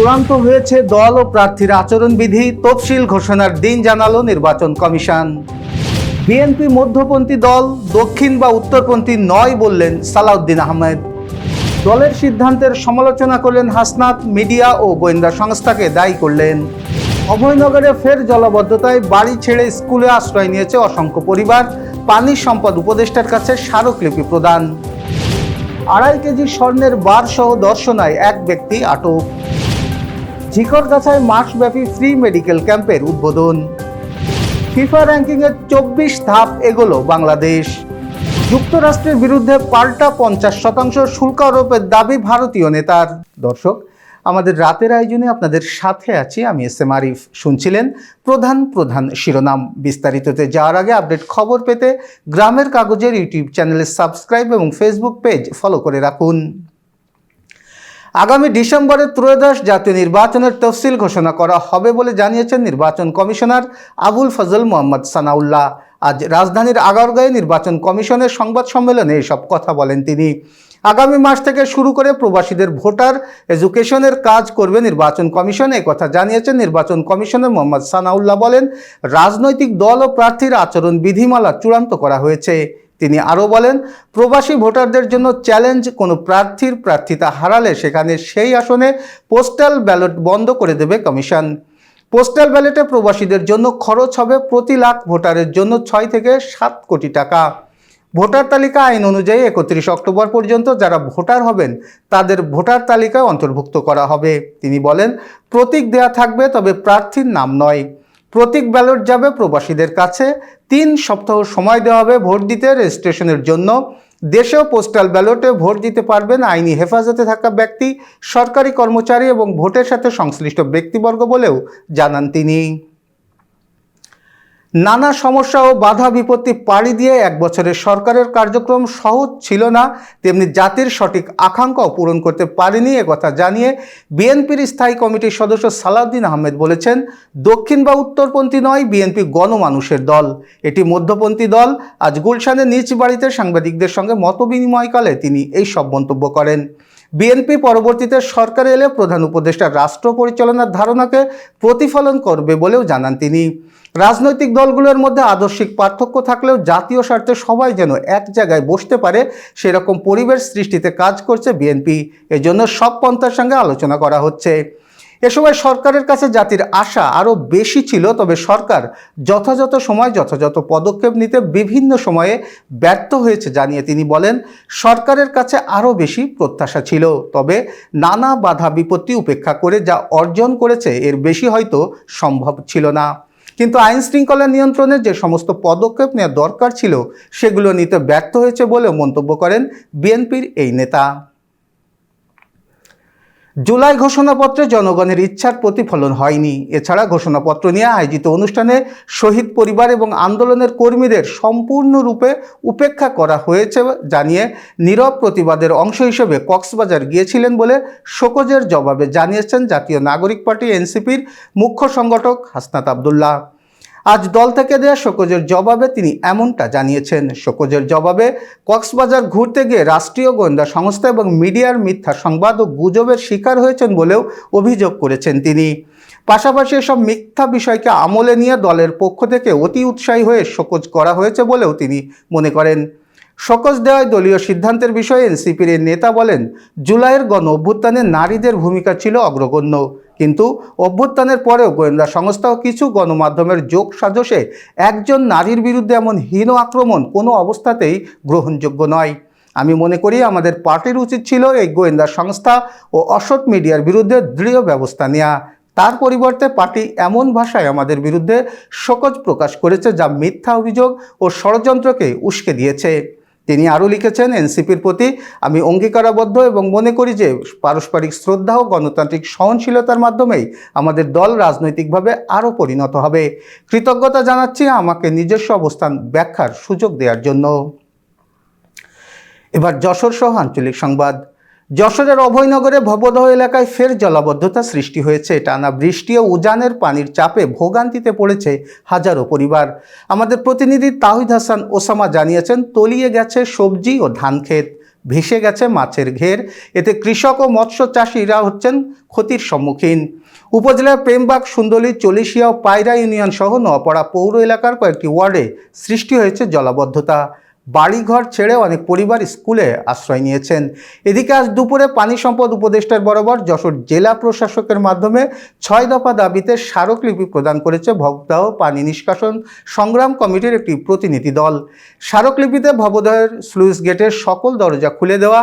চূড়ান্ত হয়েছে দল ও প্রার্থীর আচরণবিধি তফসিল ঘোষণার দিন জানালো নির্বাচন কমিশন। বিএনপি মধ্যপন্থী দল দক্ষিণ বা উত্তরপন্থী নয় বললেন সালাউদ্দিন আহমেদ। দলের সিদ্ধান্তের সমালোচনা করলেন হাসনাত, মিডিয়া ও গোয়েন্দা সংস্থাকে দায়ী করলেন। অভয়নগরে ফের জলাবদ্ধতায় বাড়ি ছেড়ে স্কুলে আশ্রয় নিয়েছে অসংখ্য পরিবার। পানি সম্পদ উপদেষ্টার কাছে স্মারকলিপি প্রদান। আড়াই কেজি স্বর্ণের বার সহ দর্শনায় এক ব্যক্তি আটক। ঝিকরগাছায় মাসব্যাপী ফ্রি মেডিকেল ক্যাম্পের উদ্বোধন। ফিফা র্যাঙ্কিংয়ের চব্বিশ ধাপ এগোলো বাংলাদেশ। যুক্তরাষ্ট্রের বিরুদ্ধে পাল্টা পঞ্চাশ শতাংশ শুল্ক আরোপের দাবি ভারতীয় নেতার। দর্শক, আমাদের রাতের আয়োজনে আপনাদের সাথে আছি আমি এস এম আরিফ। শুনছিলেন প্রধান প্রধান শিরোনাম। বিস্তারিততে যাওয়ার আগে আপডেট খবর পেতে গ্রামের কাগজের ইউটিউব চ্যানেলে সাবস্ক্রাইব এবং ফেসবুক পেজ ফলো করে রাখুন। আগামী ডিসেম্বরে ত্রয়োদশ জাতীয় নির্বাচনের তফসিল ঘোষণা করা হবে বলে জানিয়েছেন নির্বাচন কমিশনার আবুল ফজল মোহাম্মদ সানাউল্লাহ। আজ রাজধানীর আগারগাঁয়ে নির্বাচন কমিশনের সংবাদ সম্মেলনে এসব কথা বলেন তিনি। আগামী মাস থেকে শুরু করে প্রবাসীদের ভোটার এডুকেশনের কাজ করবে নির্বাচন কমিশন। কথা জানিয়েছেন নির্বাচন কমিশনার মোহাম্মদ সানাউল্লাহ বলেন, রাজনৈতিক দল ও প্রার্থীর আচরণ বিধিমালা চূড়ান্ত করা হয়েছে। তিনি আরও বলেন, প্রবাসী ভোটারদের জন্য চ্যালেঞ্জ কোনো প্রার্থীর প্রার্থিতা হারালে সেখানে সেই আসনে পোস্টাল ব্যালট বন্ধ করে দেবে কমিশন। পোস্টাল ব্যালটে প্রবাসীদের জন্য খরচ হবে প্রতি লাখ ভোটারের জন্য ছয় থেকে সাত কোটি টাকা। ভোটার তালিকা আইন অনুযায়ী একত্রিশ অক্টোবর পর্যন্ত যারা ভোটার হবেন, তাদের ভোটার তালিকায় অন্তর্ভুক্ত করা হবে। তিনি বলেন, প্রতীক দেয়া থাকবে তবে প্রার্থীর নাম নয়। প্রতীক ব্যালট যাবে প্রবাসীদের কাছে। তিন সপ্তাহ সময় দেওয়া হবে ভোট দিতে রেজিস্ট্রেশনের জন্য। দেশেও পোস্টাল ব্যালটে ভোট দিতে পারবেন আইনি হেফাজতে থাকা ব্যক্তি, সরকারি কর্মচারী এবং ভোটের সাথে সংশ্লিষ্ট ব্যক্তিবর্গ বলেও জানান তিনি। নানা সমস্যা ও বাধা বিপত্তি পাড়ি দিয়ে এক বছরের সরকারের কার্যক্রম সহজ ছিল না। তেমনি জাতির সঠিক আকাঙ্ক্ষাও পূরণ করতে পারেনি একথা জানিয়ে বিএনপির স্থায়ী কমিটির সদস্য সালাউদ্দিন আহমেদ বলেছেন, দক্ষিণ বা উত্তরপন্থী নয়, বিএনপি গণমানুষের দল। এটি মধ্যপন্থী দল। আজ গুলশানের নিজ বাড়িতে সাংবাদিকদের সঙ্গে মতবিনিময়কালে তিনি এই সব মন্তব্য করেন। বিএনপি পরবর্তীতে সরকারে এলে প্রধান উপদেষ্টা রাষ্ট্র পরিচালনার ধারণাকে প্রতিফলন করবে বলেও জানান তিনি। রাজনৈতিক দলগুলোর মধ্যে আদর্শিক পার্থক্য থাকলেও জাতীয় স্বার্থে সবাই যেন এক জায়গায় বসতে পারে, সেরকম পরিবেশ সৃষ্টিতে কাজ করছে বিএনপি। এজন্য সব পন্থার সঙ্গে আলোচনা করা হচ্ছে। এ সময় সরকারের কাছে জাতির আশা আরও বেশি ছিল, তবে সরকার যথাযথ সময়, যথাযথ পদক্ষেপ নিতে বিভিন্ন সময়ে ব্যর্থ হয়েছে জানিয়ে তিনি বলেন, সরকারের কাছে আরও বেশি প্রত্যাশা ছিল, তবে নানা বাধা বিপত্তি উপেক্ষা করে যা অর্জন করেছে এর বেশি হয়তো সম্ভব ছিল না। কিন্তু আইন শৃঙ্খলা নিয়ন্ত্রণের যে সমস্ত পদক্ষেপ নেওয়া দরকার ছিল, সেগুলো নিতে ব্যর্থ হয়েছে বলেও মন্তব্য করেন বিএনপির এই নেতা। জুলাই ঘোষণাপত্রে জনগণের ইচ্ছার প্রতিফলন হয়নি। এছাড়া ঘোষণাপত্র নিয়ে আয়োজিত অনুষ্ঠানে শহীদ পরিবার এবং আন্দোলনের কর্মীদের সম্পূর্ণরূপে উপেক্ষা করা হয়েছে জানিয়ে নীরব প্রতিবাদের অংশ হিসেবে কক্সবাজার গিয়েছিলেন বলে শোকজের জবাবে জানিয়েছেন জাতীয় নাগরিক পার্টি এনসিপির মুখ্য সংগঠক হাসনাত আবদুল্লাহ। আজ দল থেকে দেয়া শোকজের জবাবে তিনি এমনটা জানিয়েছেন। শোকজের জবাবে কক্সবাজার ঘুরতে গিয়ে রাষ্ট্রীয় গোয়েন্দা সংস্থা এবং মিডিয়ার মিথ্যা সংবাদ ও গুজবের শিকার হয়েছেন বলেও অভিযোগ করেছেন তিনি। পাশাপাশি এসব মিথ্যা বিষয়কে আমলে নিয়ে দলের পক্ষ থেকে অতি উৎসাহী হয়ে শোকজ করা হয়েছে বলেও তিনি মনে করেন। শোকজ দেওয়ায় দলীয় সিদ্ধান্তের বিষয়ে এনসিপির নেতা বলেন, জুলাইয়ের গণ অভ্যুত্থানে নারীদের ভূমিকা ছিল অগ্রগণ্য। কিন্তু অভ্যুত্থানের পরেও গোয়েন্দা সংস্থা কিছু গণমাধ্যমের যোগ সাজসে একজন নারীর বিরুদ্ধে এমন হীন আক্রমণ কোনো অবস্থাতেই গ্রহণযোগ্য নয়। আমি মনে করি আমাদের পার্টির উচিত ছিল এই গোয়েন্দা সংস্থা ও অসৎ মিডিয়ার বিরুদ্ধে দৃঢ় ব্যবস্থা নেওয়া তার পরিবর্তে পার্টি এমন ভাষায় আমাদের বিরুদ্ধে শোকজ প্রকাশ করেছে যা মিথ্যা অভিযোগ ও ষড়যন্ত্রকে উস্কে দিয়েছে। তিনি আরও লিখেছেন, এনসিপির প্রতি আমি অঙ্গীকারাবদ্ধ এবং মনে করি যে পারস্পরিক শ্রদ্ধা ও গণতান্ত্রিক সহনশীলতার মাধ্যমেই আমাদের দল রাজনৈতিকভাবে আরও পরিণত হবে। কৃতজ্ঞতা জানাচ্ছি আমাকে নিজস্ব অবস্থান ব্যাখ্যার সুযোগ দেওয়ার জন্য। এবার যশোর সহ আঞ্চলিক সংবাদ। যশোরের অভয়নগরে ভবদহ এলাকায় ফের জলাবদ্ধতা সৃষ্টি হয়েছে। টানা বৃষ্টি ও উজানের পানির চাপে ভোগান্তিতে পড়েছে হাজারো পরিবার। আমাদের প্রতিনিধি তাহিদ হাসান ওসামা জানিয়েছেন, তলিয়ে গেছে সবজি ও ধান ক্ষেত, ভেসে গেছে মাছের ঘের। এতে কৃষক ও মৎস্য চাষিরা হচ্ছেন ক্ষতির সম্মুখীন। উপজেলার প্রেমবাগ, সুন্দরী, চলিশিয়া ও পায়রা ইউনিয়ন সহ নোয়াপাড়া পৌর এলাকার কয়েকটি ওয়ার্ডে সৃষ্টি হয়েছে জলাবদ্ধতা। বাড়িঘর ছেড়ে অনেক পরিবার স্কুলে আশ্রয় নিয়েছেন। এদিকে আজ দুপুরে পানি সম্পদ উপদেষ্টার বরাবর যশোর জেলা প্রশাসকের মাধ্যমে ছয় দফা দাবিতে স্মারকলিপি প্রদান করেছে ভবদাহ পানি নিষ্কাশন সংগ্রাম কমিটির একটি প্রতিনিধি দল। স্মারকলিপিতে ভবদহের স্লুইস গেটের সকল দরজা খুলে দেওয়া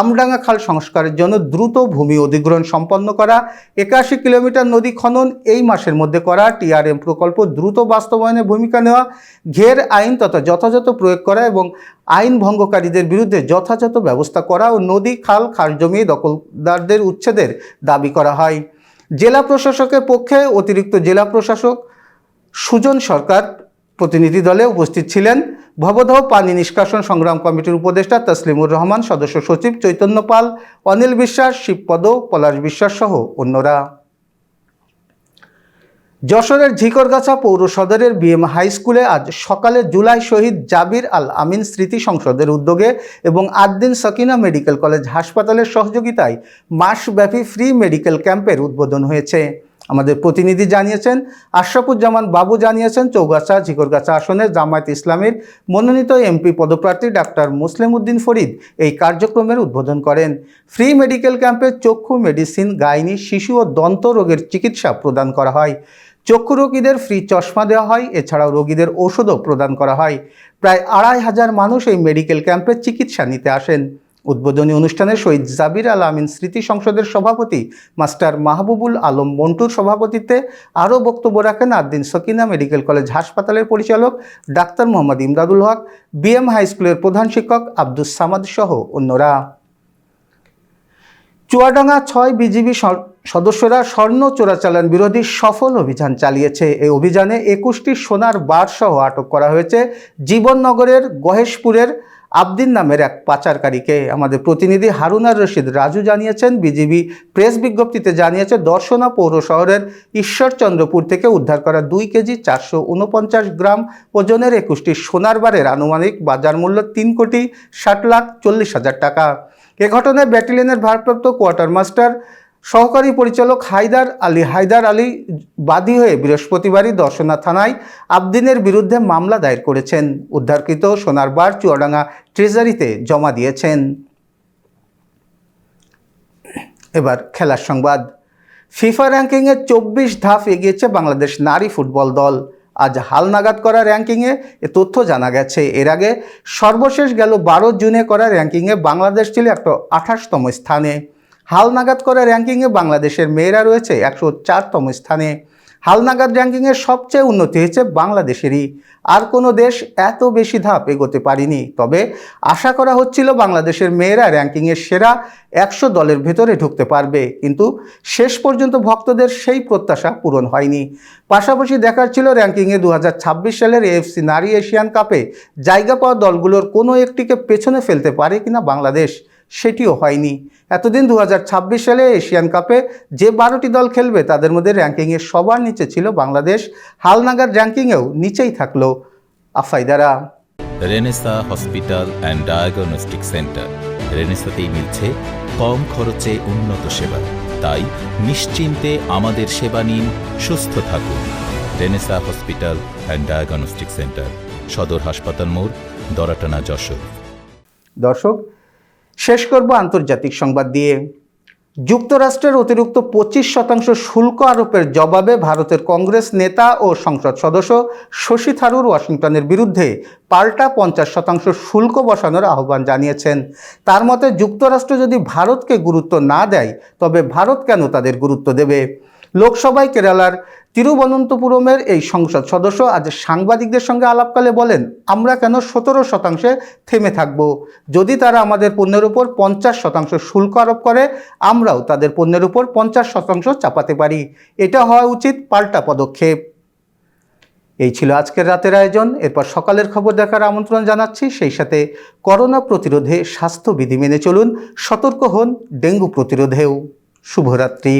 আমডাঙ্গা খাল সংস্কারের জন্য দ্রুত ভূমি অধিগ্রহণ সম্পন্ন করা, একাশি কিলোমিটার নদী খনন এই মাসের মধ্যে করা, টিআরএম প্রকল্প দ্রুত বাস্তবায়নে ভূমিকা নেওয়া, ঘের আইন তথা যথাযথ প্রয়োগ করা এবং আইন ভঙ্গকারীদের বিরুদ্ধে যথাযথ ব্যবস্থা করা ও নদী, খাল, খাস জমি দখলদারদের উচ্ছেদের দাবি করা হয়। জেলা প্রশাসকের পক্ষে অতিরিক্ত জেলা প্রশাসক সুজন সরকার প্রতিনিধি দলে উপস্থিত ছিলেন ভবদহ পানি নিষ্কাশন সংগ্রাম কমিটির উপদেষ্টা তসলিমুর রহমান, সদস্য সচিব চৈতন্য পাল, অনিল বিশ্বাস, শিবপদ, পলাশ বিশ্বাস সহ অন্যরা। যশোরের ঝিকরগাছা পৌর সদরের বিএম হাই স্কুলে আজ সকালে জুলাই শহীদ জাবির আল আমিন স্মৃতি সংসদের উদ্যোগে এবং আদ্দিন সকিনা মেডিকেল কলেজ হাসপাতালের সহযোগিতায় মাসব্যাপী ফ্রি মেডিকেল ক্যাম্পের উদ্বোধন হয়েছে। আমাদের প্রতিনিধি জানিয়েছেন, আশরাফুজ্জামান বাবু জানিয়েছেন চৌগাছা ঝিকরগাছা আসনের জামায়াত ইসলামের মনোনীত এমপি পদপ্রার্থী ডাক্তার মুসলিম উদ্দিন ফরিদ এই কার্যক্রমের উদ্বোধন করেন। ফ্রি মেডিকেল ক্যাম্পে চক্ষু মেডিসিন, গাইনি, শিশু ও দন্ত রোগের চিকিৎসা প্রদান করা হয়। চক্ষু রোগীদের ফ্রি চশমা দেওয়া হয়, এছাড়াও রোগীদের ওষুধও প্রদান করা হয়। প্রায় আড়াই হাজার মানুষ এই মেডিকেল ক্যাম্পে চিকিৎসা নিতে আসেন। উদ্বোধনী অনুষ্ঠানে শহীদ জাবির আল আমিন স্মৃতি সংসদের সভাপতি মাস্টার মাহবুবুল আলম মন্টুর সভাপতিত্বে আরও বক্তব্য রাখেন আদ্দিন সকিনা মেডিকেল কলেজ হাসপাতালের পরিচালক doctor Mohammad Imdadul Haque, BM high স্কুলের প্রধান শিক্ষক আব্দুস সামাদ সহ অন্যরা। চুয়াডাঙ্গা ছয় বিজিবি সদস্যরা স্বর্ণ চোরাচালান বিরোধী সফল অভিযান চালিয়েছে। এই অভিযানে একুশটি সোনার বার সহ আটক করা হয়েছে জীবননগরের গহেশপুরের আবদিন নামের এক পাচারকারীকে আমাদের প্রতিনিধি হারুনার রশিদ রাজু জানিয়েছেন, বিজিবি প্রেস বিজ্ঞপ্তিতে জানিয়েছে, দর্শনা পৌর শহরের ঈশ্বরচন্দ্রপুর থেকে উদ্ধার করা দুই কেজি চারশো উনপঞ্চাশ গ্রাম ওজনের একুশটি সোনার বারের আনুমানিক বাজার মূল্য তিন কোটি ষাট লাখ চল্লিশ হাজার টাকা। এ ঘটনায় ব্যাটালিয়নের ভারপ্রাপ্ত কোয়ার্টার মাস্টার সহকারী পরিচালক হায়দার আলী। হায়দার আলী বাদী হয়ে বৃহস্পতিবারই দর্শনা থানায় আবদিনের বিরুদ্ধে মামলা দায়ের করেছেন। উদ্ধারকৃত সোনার বার চুয়াডাঙ্গা ট্রেজারিতে জমা দিয়েছেন। এবার খেলার সংবাদ। ফিফা র্যাঙ্কিংয়ে চব্বিশ ধাপ এগিয়েছে বাংলাদেশ নারী ফুটবল দল। আজ হালনাগাদ করা র্যাঙ্কিংয়ে এ তথ্য জানা গেছে। এর আগে সর্বশেষ গেল বারো জুনে করা র্যাঙ্কিংয়ে বাংলাদেশ ছিল একটা আঠাশতম স্থানে। হালনাগাদ করা র্যাঙ্কিংয়ে বাংলাদেশের মেয়েরা রয়েছে একশো চারতম স্থানে। হালনাগাদ র্যাঙ্কিংয়ে সবচেয়ে উন্নতি হয়েছে বাংলাদেশেরই। আর কোনো দেশ এত বেশি ধাপ এগোতে পারেনি। তবে আশা করা হচ্ছিল বাংলাদেশের মেয়েরা র্যাঙ্কিংয়ের সেরা একশো দলের ভেতরে ঢুকতে পারবে। কিন্তু শেষ পর্যন্ত ভক্তদের সেই প্রত্যাশা পূরণ হয়নি। পাশাপাশি দেখার ছিল র্যাঙ্কিংয়ে দু হাজার ছাব্বিশ সালের এএফসি নারী এশিয়ান কাপে জায়গা পাওয়া দলগুলোর কোনো একটিকে পেছনে ফেলতে পারে কিনা বাংলাদেশ। সেটিও হয়নি। এতদিন দু হাজার ছাব্বিশ সালে এশিয়ান কাপে যে বারোটি দল খেলবে তাদের মধ্যে র্যাঙ্কিংয়ে সবার নিচে ছিল বাংলাদেশ। হালনাগার র্যাঙ্কিংয়েও নিচেই থাকল আফাইদারা Renaissance hospital and diagnostic centre. রেনেসাতেই মিলছে কম খরচে উন্নত সেবা। তাই নিশ্চিন্তে আমাদের সেবা নিন সুস্থ থাকুন। Renaissance hospital and diagnostic centre সদর হাসপাতাল মোড় দরাটানা যশোর। দর্শক শেষ করব আন্তর্জাতিক সংবাদ দিয়ে। যুক্তরাষ্ট্রের অতিরিক্ত পঁচিশ শতাংশ শুল্ক আরোপের জবাবে ভারতের কংগ্রেস নেতা ও সংসদ সদস্য শশী থারুর ওয়াশিংটনের বিরুদ্ধে পাল্টা পঞ্চাশ শতাংশ শুল্ক বসানোর আহ্বান জানিয়েছেন। তার মতে, যুক্তরাষ্ট্র যদি ভারতকে গুরুত্ব না দেয়, তবে ভারত কেন তাদের গুরুত্ব দেবে? লোকসভায় কেরালার তিরুবনন্তপুরমের এই সংসদ সদস্য আজ সাংবাদিকদের সঙ্গে আলাপকালে বলেন, আমরা কেন সতেরো শতাংশে থেমে থাকব? যদি তারা আমাদের পণ্যের উপর পঞ্চাশ শতাংশ শুল্ক আরোপ করে, আমরাও তাদের পণ্যের উপর পঞ্চাশ শতাংশ চাপাতে পারি। এটা হওয়া উচিত পাল্টা পদক্ষেপ। এই ছিল আজকের রাতের আয়োজন। এরপর সকালের খবর দেখার আমন্ত্রণ জানাচ্ছি। সেই সাথে করোনা প্রতিরোধে স্বাস্থ্যবিধি মেনে চলুন, সতর্ক হন ডেঙ্গু প্রতিরোধেও। শুভরাত্রি।